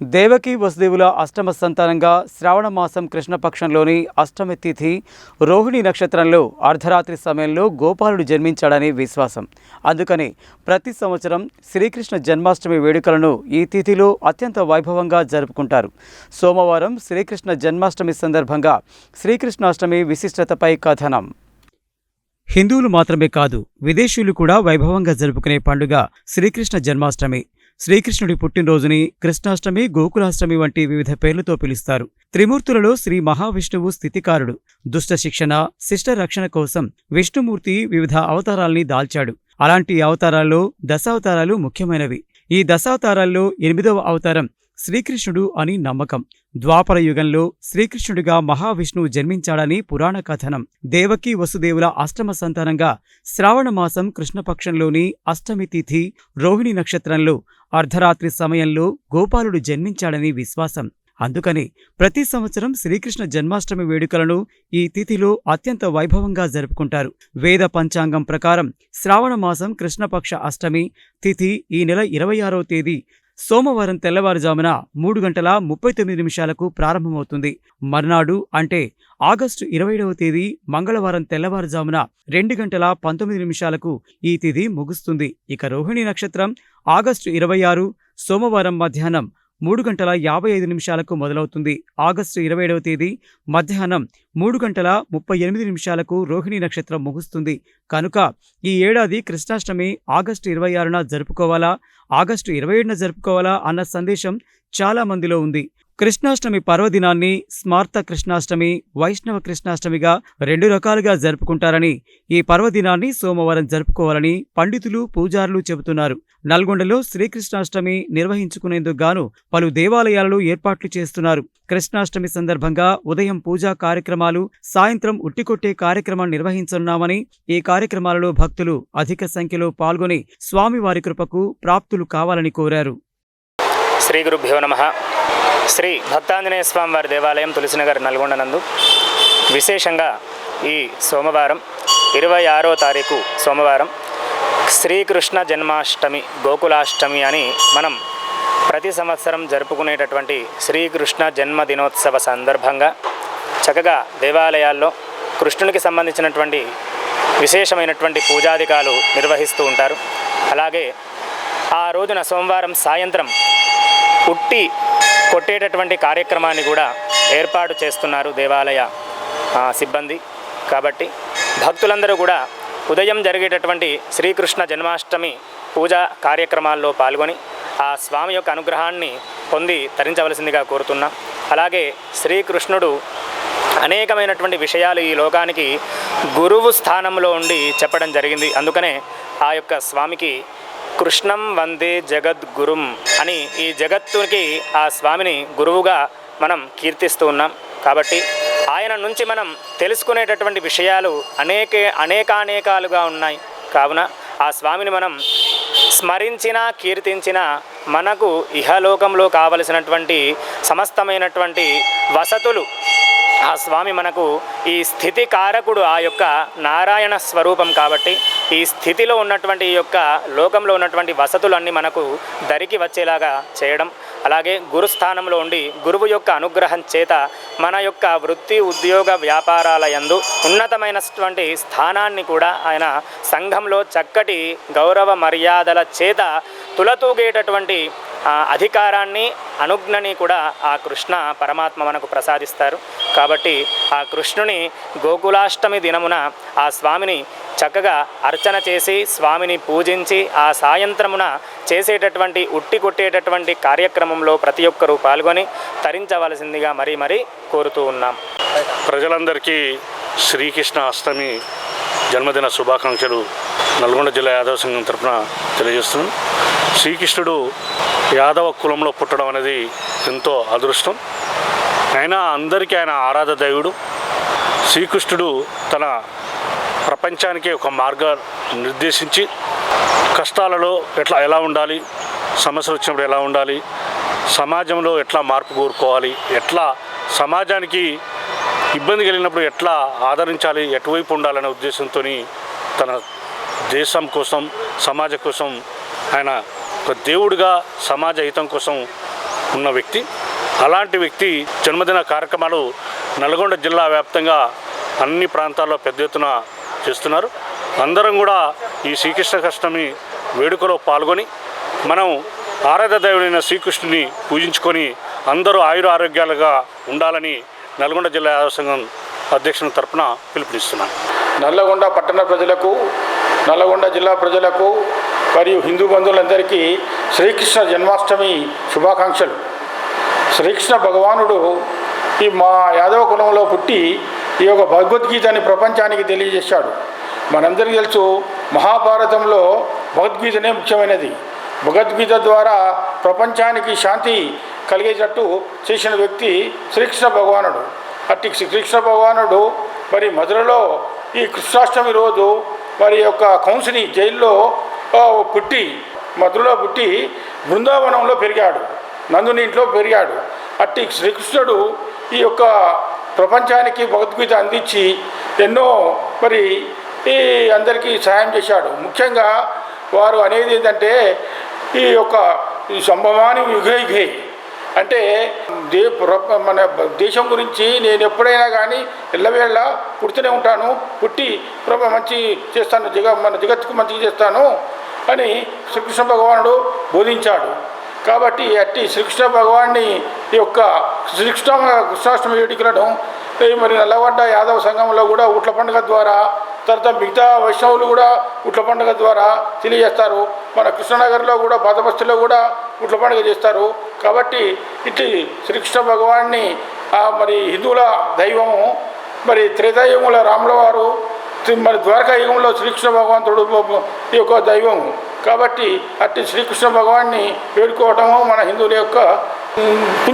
దేవకి వసుదేవుల అష్టమ సంతానంగా శ్రావణ మాసం కృష్ణపక్షంలోని అష్టమి తిథి రోహిణి నక్షత్రంలో అర్ధరాత్రి సమయంలో గోపాలుడు జన్మించాడని విశ్వాసం. అందుకని ప్రతి సంవత్సరం శ్రీకృష్ణ జన్మాష్టమి వేడుకలను ఈ తిథిలో అత్యంత వైభవంగా జరుపుకుంటారు. సోమవారం శ్రీకృష్ణ జన్మాష్టమి సందర్భంగా శ్రీకృష్ణాష్టమి విశిష్టతపై కథనం. హిందువులు మాత్రమే కాదు విదేశీయులు కూడా వైభవంగా జరుపుకునే పండుగ శ్రీకృష్ణ జన్మాష్టమి. శ్రీకృష్ణుడి పుట్టినరోజుని కృష్ణాష్టమి గోకులాష్టమి వంటి వివిధ పేర్లతో పిలుస్తారు. త్రిమూర్తులలో శ్రీ మహావిష్ణువు స్థితికారుడు. దుష్ట శిక్షణ శిష్ట రక్షణ కోసం విష్ణుమూర్తి వివిధ అవతారాల్ని దాల్చాడు. అలాంటి అవతారాల్లో దశావతారాలు ముఖ్యమైనవి. ఈ దశావతారాల్లో ఎనిమిదవ అవతారం శ్రీకృష్ణుడు అని నమ్మకం. ద్వాపర యుగంలో శ్రీకృష్ణుడిగా మహావిష్ణువు జన్మించాడని పురాణ కథనం. దేవకీ వసుదేవుల అష్టమ సంతానంగా శ్రావణమాసం కృష్ణపక్షంలోని అష్టమి తిథి రోహిణి నక్షత్రంలో అర్ధరాత్రి సమయంలో గోపాలుడు జన్మించాడని విశ్వాసం. అందుకని ప్రతి సంవత్సరం శ్రీకృష్ణ జన్మాష్టమి వేడుకలను ఈ తిథిలో అత్యంత వైభవంగా జరుపుకుంటారు. వేద పంచాంగం ప్రకారం శ్రావణ మాసం కృష్ణపక్ష అష్టమి తిథి ఈ నెల ఇరవై ఆరో తేదీ సోమవారం తెల్లవారుజామున మూడు గంటల ముప్పై తొమ్మిది నిమిషాలకు ప్రారంభమవుతుంది. మర్నాడు అంటే ఆగస్టు ఇరవైడవ తేదీ మంగళవారం తెల్లవారుజామున రెండు గంటల పంతొమ్మిది నిమిషాలకు ఈ తిథి ముగుస్తుంది. ఇక రోహిణి నక్షత్రం ఆగస్టు ఇరవై ఆరు సోమవారం మధ్యాహ్నం మూడు గంటల యాభై ఐదు నిమిషాలకు మొదలవుతుంది. ఆగస్టు ఇరవై ఏడవ తేదీ మధ్యాహ్నం మూడు గంటల ముప్పై ఎనిమిది నిమిషాలకు రోహిణి నక్షత్రం ముగుస్తుంది. కనుక ఈ ఏడాది కృష్ణాష్టమి ఆగస్టు ఇరవై ఆరున జరుపుకోవాలా? ఆగస్టు ఇరవై ఏడున జరుపుకోవాలా? అన్న సందేశం చాలా మందిలో ఉంది. కృష్ణాష్టమి పర్వదినాన్ని స్మార్త కృష్ణాష్టమి వైష్ణవ కృష్ణాష్టమిగా రెండు రకాలుగా జరుపుకుంటారని ఈ పర్వదినాన్ని సోమవారం జరుపుకోవాలని పండితులు పూజారులు చెబుతున్నారు. నల్గొండలో శ్రీకృష్ణాష్టమి నిర్వహించుకునేందుకు గాను పలు దేవాలయాలలో ఏర్పాట్లు చేస్తున్నారు. కృష్ణాష్టమి సందర్భంగా ఉదయం పూజా కార్యక్రమాలు సాయంత్రం ఉట్టికొట్టే కార్యక్రమం నిర్వహించనున్నామని ఈ కార్యక్రమాలలో భక్తులు అధిక సంఖ్యలో పాల్గొని స్వామివారి కృపకు ప్రాప్తులు కావాలని కోరారు. శ్రీ గురుభ్యో నమ. శ్రీ భక్తాంజనేయ స్వామి వారి దేవాలయం తులసినగర్ నల్గొండ నందు విశేషంగా ఈ సోమవారం ఇరవై ఆరో తారీఖు సోమవారం శ్రీకృష్ణ జన్మాష్టమి గోకులాష్టమి అని మనం ప్రతి సంవత్సరం జరుపుకునేటటువంటి శ్రీకృష్ణ జన్మదినోత్సవ సందర్భంగా చక్కగా దేవాలయాల్లో కృష్ణునికి సంబంధించినటువంటి విశేషమైనటువంటి పూజాధికాలు నిర్వహిస్తూ ఉంటారు. అలాగే ఆ రోజున సోమవారం సాయంత్రం ఉట్టి కొట్టేటటువంటి కార్యక్రమాన్ని కూడా ఏర్పాటు చేస్తున్నారు దేవాలయ సిబ్బంది. కాబట్టి భక్తులందరూ కూడా ఉదయం జరిగేటటువంటి శ్రీకృష్ణ జన్మాష్టమి పూజా కార్యక్రమాల్లో పాల్గొని ఆ స్వామి యొక్క అనుగ్రహాన్ని పొంది తరించవలసిందిగా కోరుతున్నాం. అలాగే శ్రీకృష్ణుడు అనేకమైనటువంటి విషయాలు ఈ లోకానికి గురువు స్థానంలో ఉండి చెప్పడం జరిగింది. అందుకనే ఆ యొక్క స్వామికి కృష్ణం వందే జగద్గురుం అని ఈ జగత్తుకి ఆ స్వామిని గురువుగా మనం కీర్తిస్తూ ఉన్నాం. కాబట్టి ఆయన నుంచి మనం తెలుసుకునేటటువంటి విషయాలు అనేక అనేకానేకాలుగా ఉన్నాయి. కావున ఆ స్వామిని మనం స్మరించిన కీర్తించిన మనకు ఇహలోకంలో కావలసినటువంటి సమస్తమైనటువంటి వసతులు ఆ స్వామి మనకు ఈ స్థితి కారకుడు ఆ యొక్క నారాయణ స్వరూపం కాబట్టి ఈ స్థితిలో ఉన్నటువంటి ఈ యొక్క లోకంలో ఉన్నటువంటి వసతులన్నీ మనకు దరికి వచ్చేలాగా చేయడం అలాగే గురుస్థానంలో ఉండి గురువు యొక్క అనుగ్రహం చేత మన యొక్క వృత్తి ఉద్యోగ వ్యాపారాల యందు ఉన్నతమైనటువంటి స్థానాన్ని కూడా ఆయన సంఘంలో చక్కటి గౌరవ మర్యాదల చేత తులతూగేటటువంటి అధికారాన్ని అనుజ్ఞని కూడా ఆ కృష్ణ పరమాత్మ మనకు ప్రసాదిస్తారు. కాబట్టి ఆ కృష్ణుని గోకులాష్టమి దినమున ఆ స్వామిని చక్కగా అర్చన చేసి స్వామిని పూజించి ఆ సాయంత్రమున చేసేటటువంటి ఉట్టి కొట్టేటటువంటి కార్యక్రమంలో ప్రతి ఒక్కరూ పాల్గొని తరించవలసిందిగా మరీ మరీ కోరుతూ ఉన్నాం. ప్రజలందరికీ శ్రీకృష్ణ అష్టమి జన్మదిన శుభాకాంక్షలు నల్గొండ జిల్లా యాదవ సంఘం తరపున తెలియజేస్తున్నాను శ్రీకృష్ణుడు యాదవ కులంలో పుట్టడం అనేది ఎంతో అదృష్టం. అయినా అందరికీ ఆయన ఆరాధ దైవుడు. శ్రీకృష్ణుడు తన ప్రపంచానికి ఒక మార్గాన్ని నిర్దేశించి కష్టాలలో ఎట్లా ఎలా ఉండాలి సమస్యలు వచ్చినప్పుడు ఎలా ఉండాలి సమాజంలో ఎట్లా మార్పు కోరుకోవాలి ఎట్లా సమాజానికి ఇబ్బంది కలిగినప్పుడు ఎట్లా ఆదరించాలి ఎటువైపు ఉండాలనే ఉద్దేశంతో తన దేశం కోసం సమాజం కోసం ఆయన ఒక దేవుడిగా సమాజ హితం కోసం ఉన్న వ్యక్తి. అలాంటి వ్యక్తి జన్మదిన కార్యక్రమాలు నల్గొండ జిల్లా వ్యాప్తంగా అన్ని ప్రాంతాల్లో పెద్ద ఎత్తున చేస్తున్నారు. అందరం కూడా ఈ శ్రీకృష్ణకష్టమి వేడుకలో పాల్గొని మనం ఆరాధ దేవుడైన శ్రీకృష్ణుని పూజించుకొని అందరూ ఆయుర ఆరోగ్యాలుగా ఉండాలని నల్గొండ జిల్లా యాదవ సంఘం అధ్యక్షుని తరపున పిలుపునిస్తున్నాను నల్లగొండ పట్టణ ప్రజలకు నల్లగొండ జిల్లా ప్రజలకు మరియు హిందూ బంధువులందరికీ శ్రీకృష్ణ జన్మాష్టమి శుభాకాంక్షలు. శ్రీకృష్ణ భగవానుడు ఈ మా యాదవ కులంలో పుట్టి ఈ యొక్క భగవద్గీతని ప్రపంచానికి తెలియజేశాడు. మనందరికీ తెలుసు మహాభారతంలో భగవద్గీతనే ముఖ్యమైనది. భగవద్గీత ద్వారా ప్రపంచానికి శాంతి కలిగేటట్టు చేసిన వ్యక్తి శ్రీకృష్ణ భగవానుడు. అట్టి శ్రీకృష్ణ భగవానుడు మరి మధురలో ఈ కృష్ణాష్టమి రోజు మరి యొక్క కంసుని జైల్లో పుట్టి మధురలో పుట్టి బృందావనంలో పెరిగాడు. నందుని ఇంట్లో పెరిగాడు. అట్టి శ్రీకృష్ణుడు ఈ యొక్క ప్రపంచానికి భగవద్గీత అందించి ఎన్నో మరి ఈ అందరికీ సహాయం చేశాడు. ముఖ్యంగా వారు అనేది ఏంటంటే ఈ యొక్క ఈ సంభవాని యుగయుగే అంటే దే మన దేశం గురించి నేను ఎప్పుడైనా కానీ ఎల్లవేళ పుడుతూనే ఉంటాను. పుట్టి ప్రభ మంచి చేస్తాను జగ మన జగత్తుకు మంచి చేస్తాను అని శ్రీకృష్ణ భగవానుడు బోధించాడు. కాబట్టి అట్టి శ్రీకృష్ణ భగవాన్ని ఈ యొక్క శ్రీకృష్ణ కృష్ణాష్టమి వేడుకలను మరి నల్లగొండ యాదవ సంఘంలో కూడా ఉట్ల పండుగ ద్వారా తర్వాత మిగతా వైష్ణవులు కూడా ఉట్ల పండుగ ద్వారా తెలియజేస్తారు. మన కృష్ణనగర్లో కూడా పాతబస్తీలో కూడా ఉట్ల పండుగ చేస్తారు. కాబట్టి ఇటు శ్రీకృష్ణ భగవాన్ని మరి హిందువుల దైవము మరి త్రేతాయుగంలో రాముల వారు మరి ద్వారకా యుగంలో శ్రీకృష్ణ భగవంతుడు ఈ యొక్క దైవం కాబట్టి అట్టి శ్రీకృష్ణ భగవాన్ని వేడుకోవటము మన హిందువుల యొక్క 嗯不